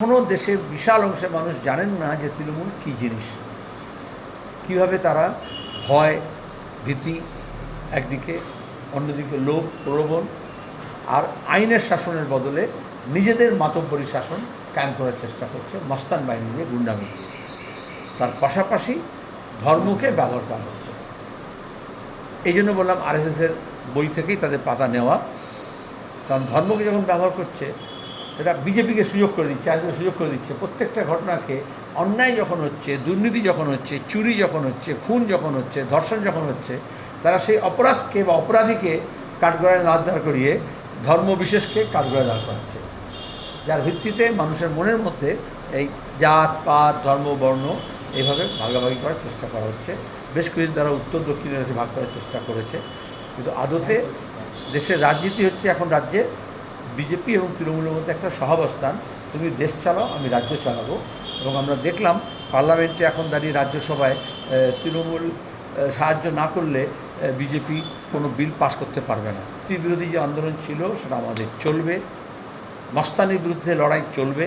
এখনও দেশের বিশাল অংশের মানুষ জানেন না যে তৃণমূল কী জিনিস। কীভাবে তারা ভয়, ভীতি, একদিকে অন্যদিকে লোভ, প্রলোভন আর আইনের শাসনের বদলে নিজেদের মাতব্বরী শাসন কায়েম করার চেষ্টা করছে মস্তান বাহিনী দিয়ে গুন্ডামি দিয়ে। তার পাশাপাশি ধর্মকে ব্যবহার করা হচ্ছে। এই জন্য বললাম, আরএসএসের বই থেকেই তাদের পাতা নেওয়া। কারণ ধর্মকে যখন ব্যবহার করছে এটা বিজেপিকে সুযোগ করে দিচ্ছে আসলে সুযোগ করে দিচ্ছে। প্রত্যেকটা ঘটনাকে অন্যায় যখন হচ্ছে দুর্নীতি যখন হচ্ছে চুরি যখন হচ্ছে খুন যখন হচ্ছে ধর্ষণ যখন হচ্ছে তারা সেই অপরাধকে বা অপরাধীকে কাঠগড়ায় না দাঁড় করিয়ে ধর্ম বিশেষকে কাঠগড়ায় দাঁড় করাচ্ছে। যার ভিত্তিতে মানুষের মনের মধ্যে এই জাত পাত ধর্ম বর্ণ এইভাবে ভাগাভাগি করার চেষ্টা করা হচ্ছে। বেশ কিছুদিন তারা উত্তর দক্ষিণের কাছে ভাগ করার চেষ্টা করেছে। কিন্তু আদতে দেশের রাজনীতি হচ্ছে এখন রাজ্যে বিজেপি এবং তৃণমূলের মধ্যে একটা সহাবস্থান। তুমি দেশ চালাও, আমি রাজ্য চালাবো। এবং আমরা দেখলাম, পার্লামেন্টে এখন দাঁড়িয়ে রাজ্যসভায় তৃণমূল সাহায্য না করলে বিজেপি কোনো বিল পাস করতে পারবে না। বিরোধী যে আন্দোলন ছিল, সেটা আমাদের চলবে। মস্তানির বিরুদ্ধে লড়াই চলবে।